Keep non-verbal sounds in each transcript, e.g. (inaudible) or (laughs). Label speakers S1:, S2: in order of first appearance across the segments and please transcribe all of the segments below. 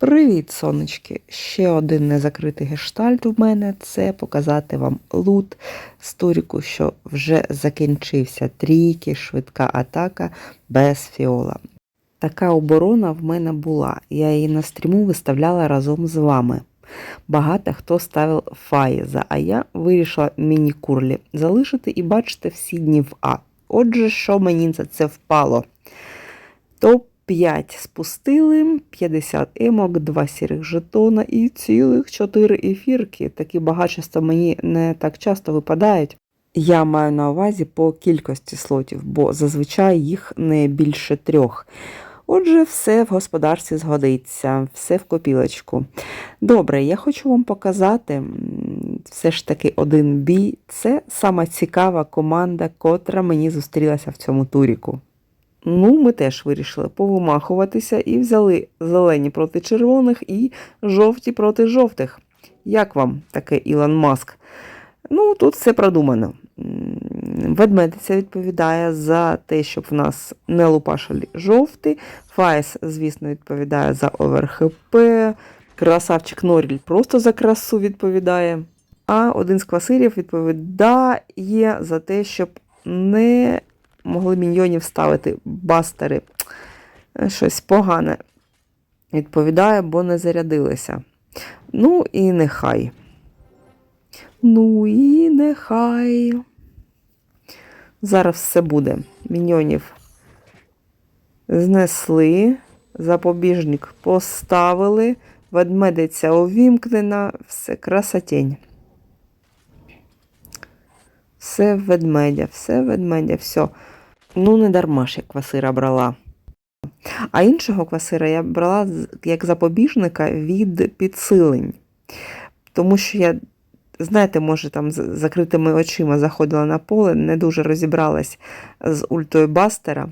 S1: Привіт, сонечки! Ще один незакритий гештальт у мене це показати вам лут з туріку, що вже закінчився. Трійки, швидка атака без фіола. Така оборона в мене була. Я її на стріму виставляла разом з вами. Багато хто ставив Фаєза, а я вирішила міні-курлі залишити і бачите всі дні в А. Отже, що мені за це впало? Топ 5 спустили, 50 емок, 2 сірих жетона і цілих 4 ефірки. Такі багатства мені не так часто випадають. Я маю на увазі по кількості слотів, бо зазвичай їх не більше трьох. Отже, все в господарстві згодиться, все в копілочку. Добре, я хочу вам показати все ж таки один бій. Це сама цікава команда, котра мені зустрілася в цьому туріку. Ну, ми теж вирішили повимахуватися і взяли зелені проти червоних і жовті проти жовтих. Як вам таке Ілон Маск? Ну, тут все продумано. Ведмедиця відповідає за те, щоб в нас не лупашили жовті. Файс, звісно, відповідає за ОверХП. Красавчик Норіль просто за красу відповідає. А один з квасирів відповідає за те, щоб не могли міньйонів ставити бастери. Е, Щось погане відповідає, бо не зарядилися. Ну і нехай. Ну і нехай. Зараз все буде. Міньйонів знесли, запобіжник поставили, ведмедиця увімкнена, все красотень. Все ведмедя, все ведмедя, все. Ну, не дарма ж я квасира брала. А іншого квасира я брала як запобіжника від підсилень. Тому що я, знаєте, може, там з закритими очима заходила на поле, не дуже розібралась з ультою Бастера.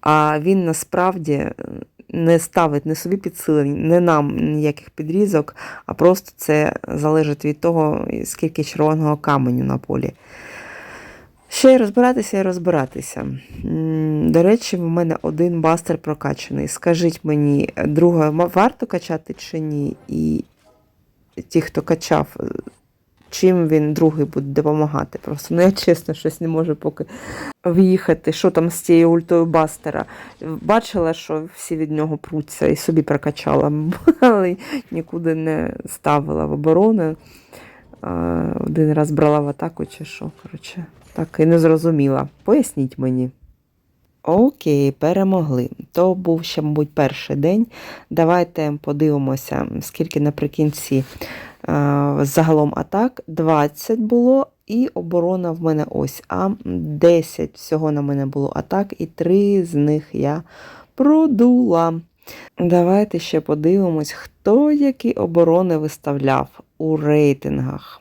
S1: А він насправді е, не ставить не собі підсилень, не нам ніяких підрізок, а просто це залежить від того, скільки червоного каменю на полі. Ще й розбиратися і розбиратися. До речі, в мене один бастер прокачаний. Скажіть мені, другого ма- варто качати чи ні? І ті, хто качав, е, чим він другий буде допомагати? Просто ну я чесно щось не можу поки в'їхати, що там з цією ультою бастера. Бачила, що всі від нього пруться і собі прокачала, (laughs) але нікуди не ставила в оборону. Один раз брала в атаку чи що. Коротше, так і не зрозуміла. Поясніть мені. Окей, перемогли. То був ще, мабуть, перший день. Давайте подивимося, скільки наприкінці загалом атак. 20 було, і оборона в мене ось. А 10 всього на мене було атак, і 3 з них я продула. Давайте ще подивимось, хто які оборони виставляв у рейтингах.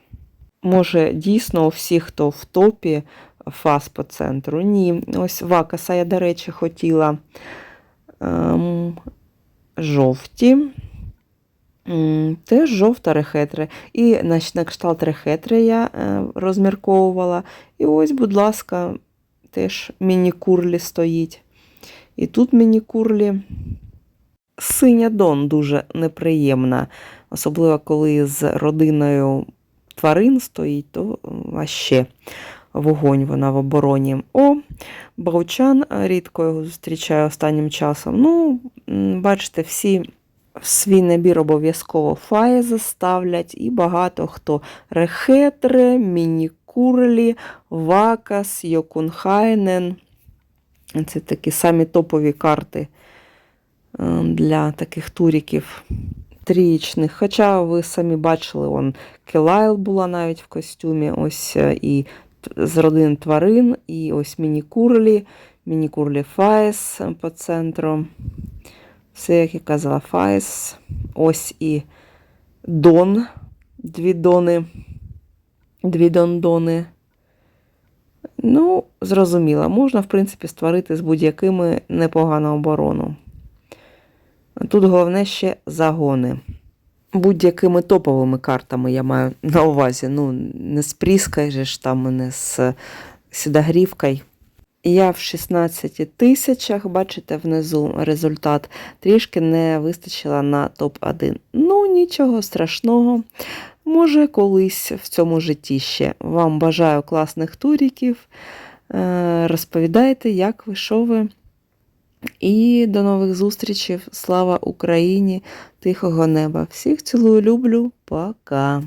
S1: Може, дійсно, у всіх, хто в топі фаз по центру. Ні. Ось Вакаса я, до речі, хотіла ем, жовті. Теж жовта рехетри. І на, на кшталт рехетри я е, розмірковувала. І ось, будь ласка, теж міні-курлі стоїть. І тут міні-курлі. Синя Дон дуже неприємна, особливо коли з родиною тварин стоїть, то ваще вогонь вона в обороні. О, Баучан, рідко його зустрічаю останнім часом. Ну, бачите, всі свій набір обов'язково фаї заставлять, і багато хто рехетре, міні-курлі, вакас, йокунхайнен. Це такі самі топові карти е, для таких туріків трієчних. Хоча ви самі бачили, он Келайл була навіть в костюмі, ось е, і з родин тварин, і ось міні-курлі, міні-курлі Фаєс по центру. Все, як я казала, Фаєс. Ось і Дон, дві дони, дві дондони. Ну, зрозуміло, можна, в принципі, створити з будь-якими непогану оборону. Тут головне ще загони. Будь-якими топовими картами я маю на увазі. Ну, не з ж там, не з сюдогрівкою. Я в 16 тисячах, бачите, внизу результат трішки не вистачило на топ-1. Ну, нічого страшного. Може, колись в цьому житті ще. Вам бажаю класних туріків. Е, Розповідайте, як ви, що ви. І до нових зустрічей. Слава Україні, тихого неба. Всіх цілую, люблю. Пока.